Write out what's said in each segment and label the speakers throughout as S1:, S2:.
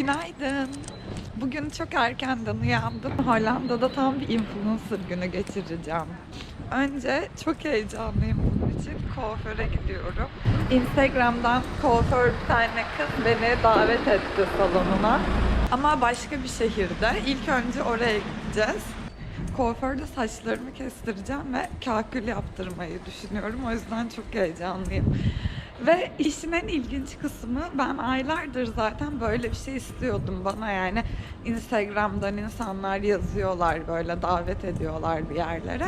S1: Günaydın. Bugün çok erkenden uyandım. Hollanda'da tam bir influencer günü geçireceğim. Önce çok heyecanlıyım bunun için. Kuaföre gidiyorum. Instagram'dan kuaför bir tane kız beni davet etti salonuna. Ama başka bir şehirde. İlk önce oraya gideceğiz. Kuaförde saçlarımı kestireceğim ve kakül yaptırmayı düşünüyorum. O yüzden çok heyecanlıyım. Ve işin en ilginç kısmı ben aylardır zaten böyle bir şey istiyordum bana yani Instagram'dan insanlar yazıyorlar böyle davet ediyorlar bir yerlere.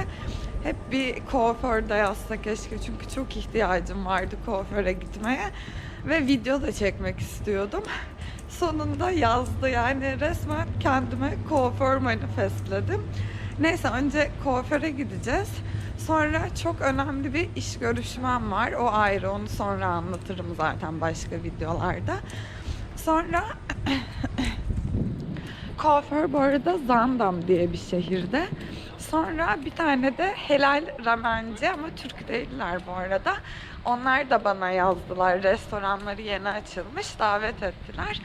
S1: Hep bir kuaförde yazsa keşke çünkü çok ihtiyacım vardı kuaföre gitmeye ve video da çekmek istiyordum. Sonunda yazdı yani resmen kendime kuaför manifestledim. Neyse önce kuaföre gideceğiz. Sonra çok önemli bir iş görüşmem var. O ayrı onu sonra anlatırım zaten başka videolarda. Sonra kuaför bu arada Zandam diye bir şehirde. Sonra bir tane de helal ramenci ama Türk değiller bu arada. Onlar da bana yazdılar. Restoranları yeni açılmış. Davet ettiler.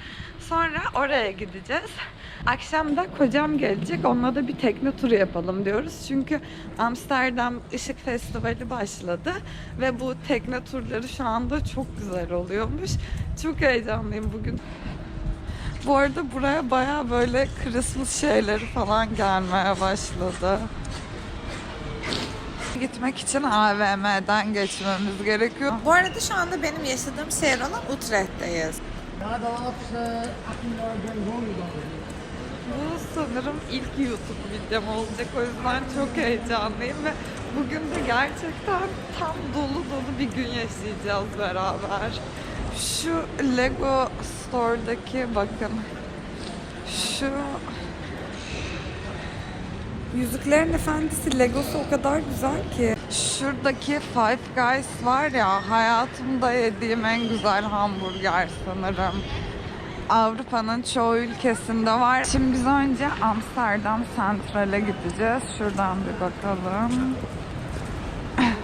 S1: Sonra oraya gideceğiz. Akşam da kocam gelecek. Onunla da bir tekne turu yapalım diyoruz. Çünkü Amsterdam Işık Festivali başladı. Ve bu tekne turları şu anda çok güzel oluyormuş. Çok heyecanlıyım bugün. Bu arada buraya baya böyle Christmas şeyleri falan gelmeye başladı. Gitmek için AVM'den geçmemiz gerekiyor. Bu arada şu anda benim yaşadığım şehir olan Utrecht'teyiz.
S2: Ja, de laatste 18 jaar ben wonen
S1: Bu sanırım ilk YouTube videom olacak. O yüzden çok heyecanlıyım ve bugün de gerçekten tam dolu dolu bir gün yaşayacağız beraber. Şu Lego Store'daki bakın. Şu Yüzüklerin Efendisi Legosu o kadar güzel ki. Şuradaki Five Guys var ya hayatımda yediğim en güzel hamburger sanırım. Avrupa'nın çoğu ülkesinde var. Şimdi biz önce Amsterdam Central'e gideceğiz. Şuradan bir bakalım.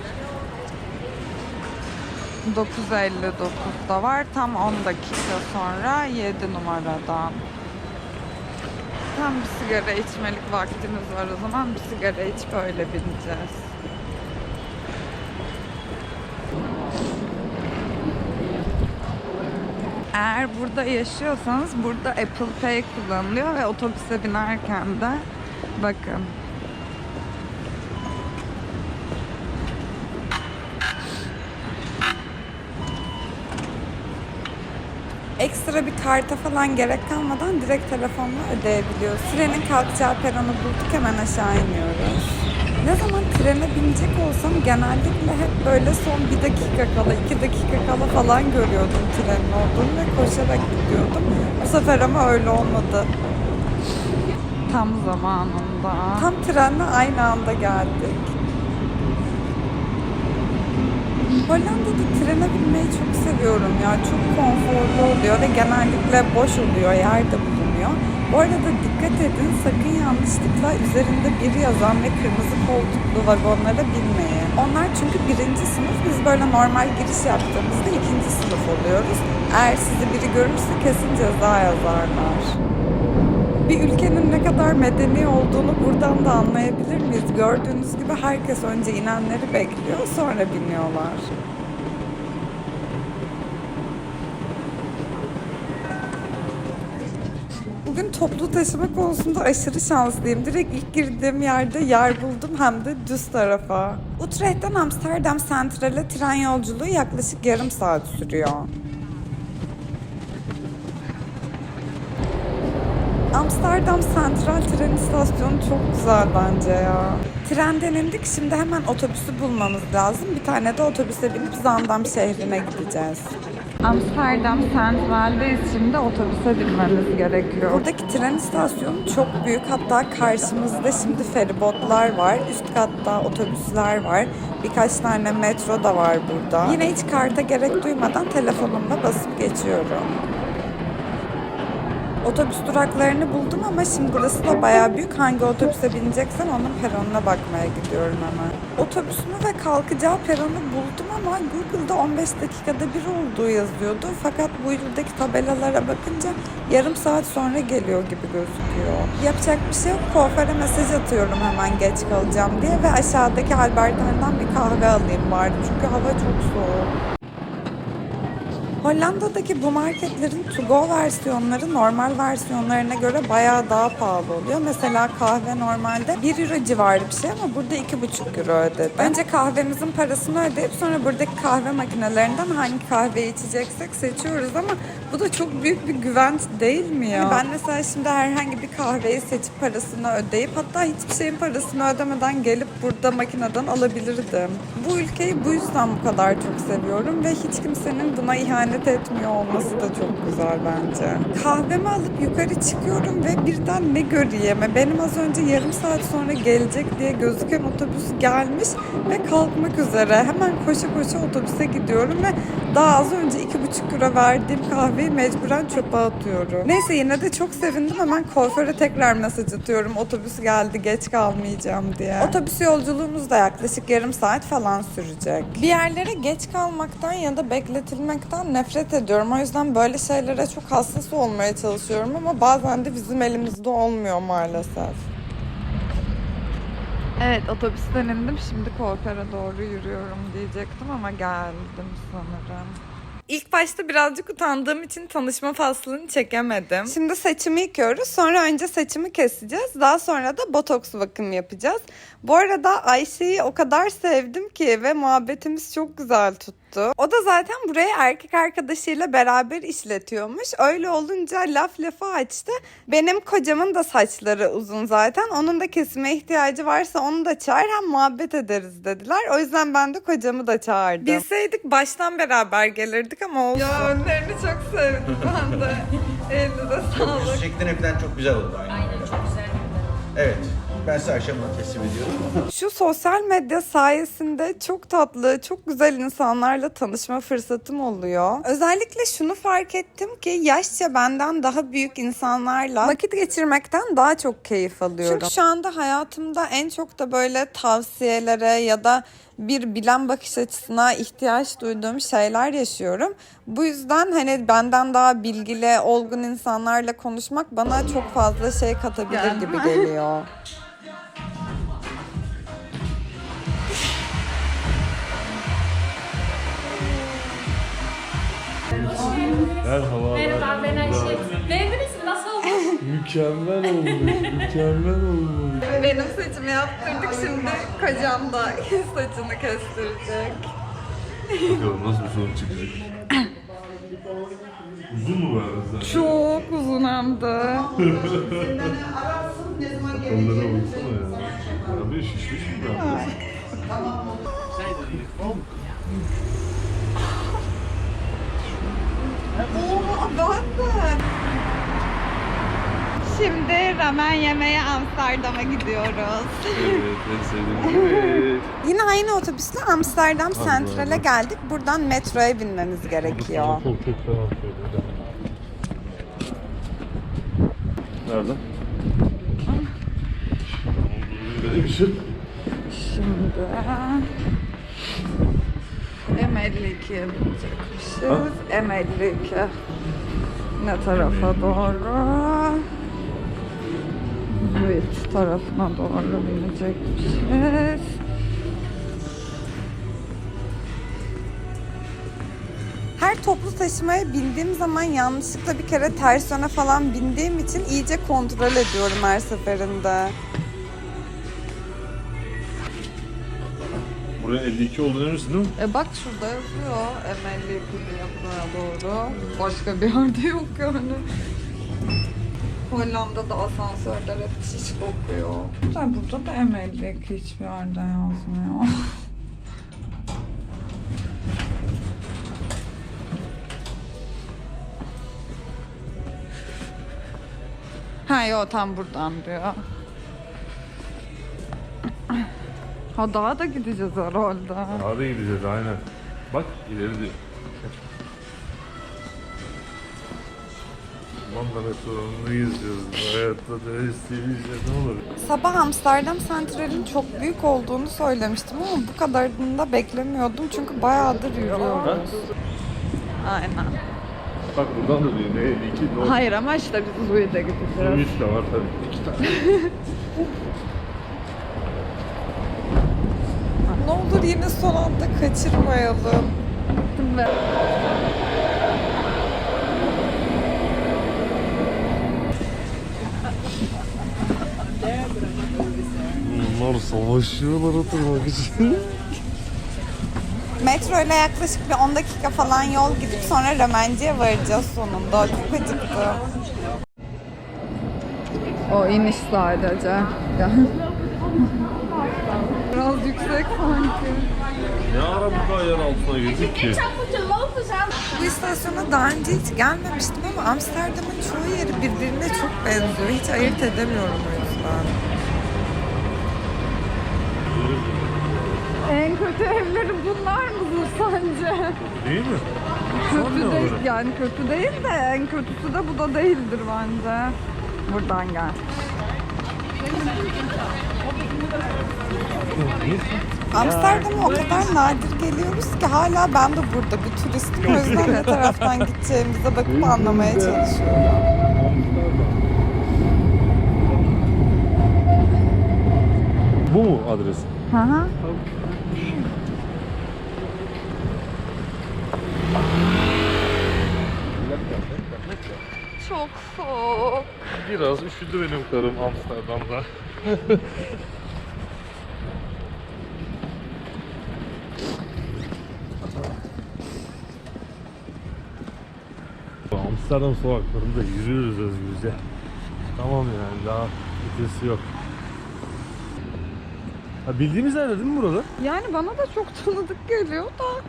S1: 9.59'da var. Tam 10 dakika sonra 7 numaradan. Tam bir sigara içmelik vaktimiz var o zaman. Bir sigara içip öyle bineceğiz. Eğer burada yaşıyorsanız burada Apple Pay kullanılıyor ve otobüse binerken de bakın. Ekstra bir karta falan gerek kalmadan direkt telefonla ödeyebiliyoruz. Trenin kalkacağı peronu bulduk hemen aşağı iniyoruz. Ne zaman trene binecek olsam genellikle hep böyle son bir dakika kala, iki dakika kala falan görüyordum trenin olduğunu ve koşarak gidiyordum. Bu sefer ama öyle olmadı. Tam zamanında. Tam trenle aynı anda geldik. Hollanda'da trene binmeyi çok seviyorum ya. Çok konforlu oluyor ve genellikle boş oluyor, yer de bulunuyor. Bu arada dikkat edin sakın yanlışlıkla üzerinde biri yazan ve kırmızı koltuklu vagonlara binmeyin. Onlar çünkü birinci sınıf, biz böyle normal giriş yaptığımızda ikinci sınıf oluyoruz. Eğer sizi biri görürse kesin ceza yazarlar. Bir ülkenin ne kadar medeni olduğunu buradan da anlayabilir miyiz? Gördüğünüz gibi herkes önce inenleri bekliyor, sonra biniyorlar. Toplu taşıma konusunda aşırı şanslıyım. Direkt ilk girdiğim yerde yer buldum hem de düz tarafa. Utrecht'ten Amsterdam Central'e tren yolculuğu yaklaşık yarım saat sürüyor. Amsterdam Central tren istasyonu çok güzel bence ya. Trenden indik şimdi hemen otobüsü bulmamız lazım. Bir tane de otobüse binip Zandam şehrine gideceğiz. Amsterdam Central'deyiz şimdi otobüse binmemiz gerekiyor. Buradaki tren istasyonu çok büyük. Hatta karşımızda şimdi feribotlar var. Üst katta otobüsler var. Birkaç tane metro da var burada. Yine hiç karta gerek duymadan telefonumla basıp geçiyorum. Otobüs duraklarını buldum ama şimdi burası da bayağı büyük. Hangi otobüse bineceksen onun peronuna bakmaya gidiyorum hemen. Otobüsünü ve kalkacağı peronu buldum ama Google'da 15 dakikada bir olduğu yazıyordu. Fakat bu ildeki tabelalara bakınca yarım saat sonra geliyor gibi gözüküyor. Yapacak bir şey yok. Kuaföre mesaj atıyorum hemen geç kalacağım diye ve aşağıdaki Albertane'den bir kahve alayım bari. Çünkü hava çok soğuk. Hollanda'daki bu marketlerin to go versiyonları normal versiyonlarına göre bayağı daha pahalı oluyor. Mesela kahve normalde 1 euro civarı bir şey ama burada 2,5 euro ödedim. Önce kahvemizin parasını ödeyip sonra buradaki kahve makinelerinden hangi kahveyi içeceksek seçiyoruz ama bu da çok büyük bir güvenç değil mi ya? Ben mesela şimdi herhangi bir kahveyi seçip parasını ödeyip hatta hiçbir şeyin parasını ödemeden gelip burada makineden alabilirdim. Bu ülkeyi bu yüzden bu kadar çok seviyorum ve hiç kimsenin buna ihanet etmiyor olması da çok güzel bence. Kahvemi alıp yukarı çıkıyorum ve birden ne göreyim? Benim az önce yarım saat sonra gelecek diye gözüken otobüs gelmiş ve kalkmak üzere. Hemen koşa koşa otobüse gidiyorum ve daha az önce iki buçuk euro verdiğim kahveyi mecburen çöpe atıyorum. Neyse yine de çok sevindim. Hemen kuaföre tekrar mesaj atıyorum. Otobüs geldi geç kalmayacağım diye. Otobüs yolculuğumuz da yaklaşık yarım saat falan sürecek. Bir yerlere geç kalmaktan ya da bekletilmekten nefret ediyorum. O yüzden böyle şeylere çok hassas olmaya çalışıyorum ama bazen de bizim elimizde olmuyor maalesef. Evet otobüsten indim. Şimdi kuaföre doğru yürüyorum diyecektim ama geldim sanırım. İlk başta birazcık utandığım için tanışma faslını çekemedim. Şimdi saçımı yıkıyoruz. Sonra önce saçımı keseceğiz. Daha sonra da botoks bakım yapacağız. Bu arada Ayşe'yi o kadar sevdim ki ve muhabbetimiz çok güzel tuttu. O da zaten burayı erkek arkadaşıyla beraber işletiyormuş. Öyle olunca laf lafı açtı. Benim kocamın da saçları uzun zaten. Onun da kesime ihtiyacı varsa onu da çağır hem muhabbet ederiz dediler. O yüzden ben de kocamı da çağırdım. Bilseydik baştan beraber gelirdik ama olsun. Ya önlerini çok sevdim ben de. Elinize sağlık.
S3: Çiçekten falan çok güzel oldu. Aynen, Aynen çok güzel. Evet. Ben size akşamına teslim ediyorum.
S1: Şu sosyal medya sayesinde çok tatlı, çok güzel insanlarla tanışma fırsatım oluyor. Özellikle şunu fark ettim ki yaşça benden daha büyük insanlarla vakit geçirmekten daha çok keyif alıyorum. Çünkü şu anda hayatımda en çok da böyle tavsiyelere ya da bir bilen bakış açısına ihtiyaç duyduğum şeyler yaşıyorum. Bu yüzden hani benden daha bilgili, olgun insanlarla konuşmak bana çok fazla şey katabilir gibi geliyor.
S4: Merhaba.
S5: Merhaba ben Ayşe. Beğendiniz mi? Nasıl oldu?
S4: Mükemmel olmuş, mükemmel olmuş.
S1: Benim saçımı yaptırdık şimdi kocam da saçını kestirecek.
S4: Bakalım nasıl bir sonuç çıkacak. Uzun mu var zaten?
S1: Çok uzun hem de.
S4: Onlara baksana ya. Abi şişmiş mi yaptın?
S1: Oo, de. Şimdi ramen yemeye Amsterdam'a gidiyoruz.
S4: Evet, en sevdiğim.
S1: Yine aynı otobüsle Amsterdam Central'e geldik. Buradan metroya binmemiz gerekiyor.
S4: Nerede? Böyle bir şey.
S1: Şimdi M52'ye binecekmişiz. M52 ne tarafa doğru? Evet tarafına doğru binecekmişiz. Her toplu taşımaya bindiğim zaman yanlışlıkla bir kere ters yöne falan bindiğim için iyice kontrol ediyorum her seferinde.
S4: Buraya 52 olduğunu eminsin değil mi?
S1: E bak şurada yazıyor M52 diye buraya doğru. Başka bir yerde yok yani. Hollanda'da asansörler hep şiş kokuyor. Da burada da M52 hiçbir yerde yazmıyor. ha yo tam buradan diyor. Ha daha da gideceğiz herhalde.
S4: Daha da gideceğiz aynen. Bak ileri diyor. Manda metrolarını geziyoruz. Hayatta da isteyince ne olur?
S1: Sabah Amsterdam Sentral'in çok büyük olduğunu söylemiştim ama bu kadarını da beklemiyordum çünkü bayağıdır yürüyoruz. Aynen.
S4: Bak buradan da diyor ne? İki.
S1: Hayır ama işte biz Louis'de gideceğiz.
S4: Üç de var tabii. İki tane.
S1: Ne olur yine son anda kaçırmayalım.
S4: Bunlar savaşıyorlar oturmak için.
S1: Metro ile yaklaşık bir 10 dakika falan yol gidip sonra Römenci'ye varacağız sonunda. Çok acıktım. O iniş sadece. Yüksek sanki.
S4: Ne ara bu kadar yer altına girdik ki?
S1: Bu istasyona daha önce hiç gelmemiştim ama Amsterdam'ın çoğu yeri birbirine çok benziyor. Hiç ayırt edemiyorum o yüzden. En kötü evleri bunlar mıdır sence?
S4: Değil mi?
S1: Kötü değil, yani kötü değil de en kötüsü de bu da değildir bence. Buradan gel. Amsterdam'a o kadar nadir geliyoruz ki hala ben de burada bir turistim. O yüzden ne taraftan gideceğimize bakıp anlamaya çalışıyorum.
S4: Bu mu adres?
S1: Hı hı. Çok soğuk.
S4: Biraz üşüdü benim karım Amsterdam'da. Amsterdam sokaklarında yürüyoruz özgürce. Tamam yani daha ötesi yok. Ha bildiğimiz yerde değil mi burada?
S1: Yani bana da çok tanıdık geliyor da.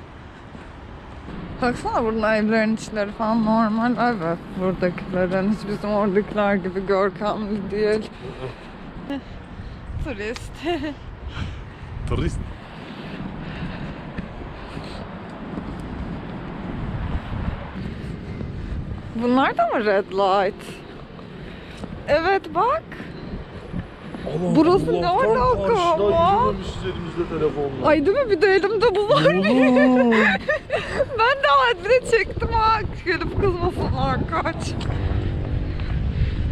S1: Baksana burada evlerin içleri falan normal. Evet buradakilerin hiç bizim oradakiler gibi görkemli değil. Turist.
S4: Turist.
S1: Bunlar da mı red light? Evet bak.
S4: Allah
S1: Burası ne alaka ama?
S4: telefonla.
S1: Ay değil mi? Bir de elimde bu var.
S4: Oğlum.
S1: ben de adre çektim ha. Gelip kızmasınlar kaç.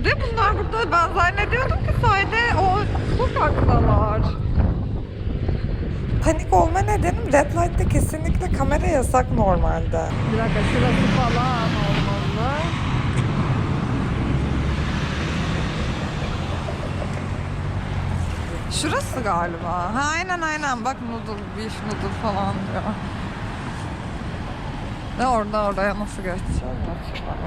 S1: De bunlar burada ben zannediyordum ki sadece o sokaktalar. Panik olma nedenim Red Light'te kesinlikle kamera yasak normalde. Bir dakika şurası falan olmalı. Şurası galiba. Ha, aynen aynen bak noodle, beef noodle falan diyor. Ne orada oraya nasıl geçeceğiz? Şuradan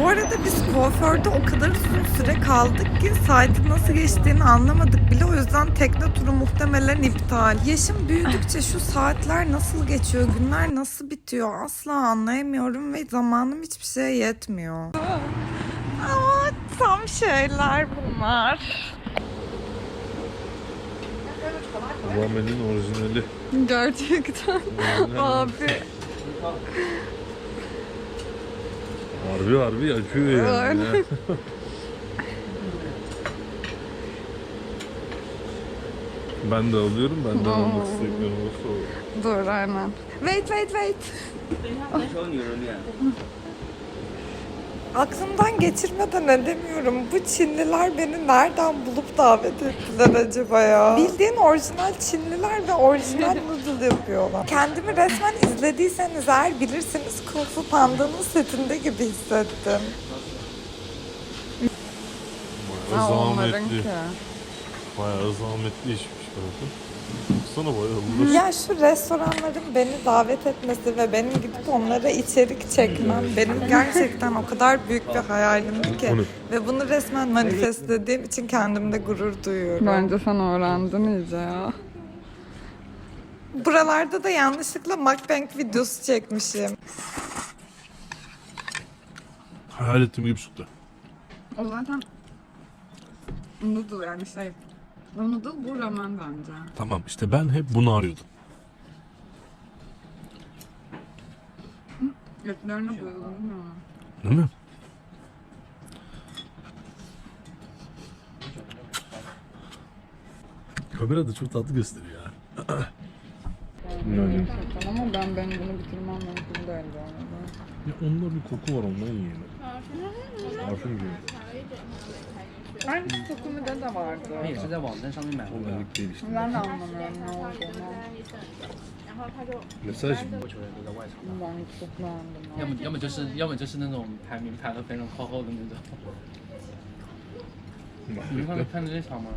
S1: Bu arada biz kuaförde o kadar uzun süre kaldık ki saatin nasıl geçtiğini anlamadık bile. O yüzden tekne turu muhtemelen iptal. Yaşım büyüdükçe şu saatler nasıl geçiyor, günler nasıl bitiyor asla anlayamıyorum ve zamanım hiçbir şeye yetmiyor. Ama tam şeyler bunlar.
S4: Ramenin orijinali.
S1: Gerçekten. Abi.
S4: Harbi harbi yakıyor yani. Ya. ben de alıyorum. Ben de almak istediklerim olursa olur.
S1: Dur aynen. Wait wait wait. Aklımdan geçirmeden edemiyorum. Bu Çinliler beni nereden bulup davet ettiler acaba ya? Bildiğin orijinal Çinliler ve orijinal noodle yapıyorlar. Kendimi resmen izlediyseniz eğer bilirsiniz Kung Fu Panda'nın setinde gibi hissettim.
S4: Bayağı zahmetli. Bayağı zahmetli işmiş burası. Baksana bayağı.
S1: Ya şu restoranların beni davet etmesi ve benim gidip onlara içerik çekmem benim gerçekten o kadar büyük bir hayalimdi ki. Ve bunu resmen manifestlediğim için kendimde gurur duyuyorum.
S6: Bence sen öğrendin iyice ya.
S1: Buralarda da yanlışlıkla mukbang videosu çekmişim.
S4: Hayal ettiğim gibi çıktı.
S6: O zaten noodle yani şey. Onu da bu ramen bence.
S4: Tamam işte ben hep bunu arıyordum.
S6: Etlerine bayılırım ya.
S4: Değil mi? Kamera da çok tatlı gösteriyor ya.
S6: Ama ben, ben bunu bitirmem mümkün değil bu arada.
S4: Ya onda bir koku var ondan yiyelim. Parfüm gibi.
S6: 他
S2: 也是在网站上面买的。我
S6: 们老师
S2: 要么要么就是要么就是那种排名排的非常靠后的那种。你看看这场吗？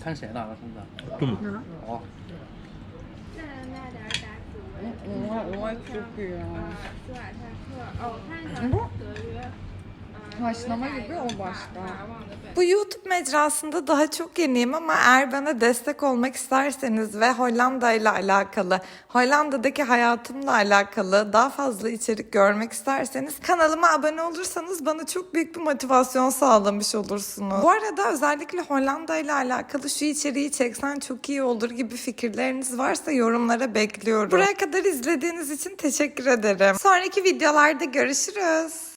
S2: 看谁打的胜
S4: 仗嗯
S2: 好
S6: 再来拿点啥
S7: 嗯我我看一下
S6: Haşlama gibi o başka.
S1: Bu YouTube mecrasında daha çok yeniyim ama eğer bana destek olmak isterseniz ve Hollanda ile alakalı, Hollanda'daki hayatımla alakalı daha fazla içerik görmek isterseniz kanalıma abone olursanız bana çok büyük bir motivasyon sağlamış olursunuz. Bu arada özellikle Hollanda ile alakalı şu içeriği çeksen çok iyi olur gibi fikirleriniz varsa yorumlara bekliyorum. Buraya kadar izlediğiniz için teşekkür ederim. Sonraki videolarda görüşürüz.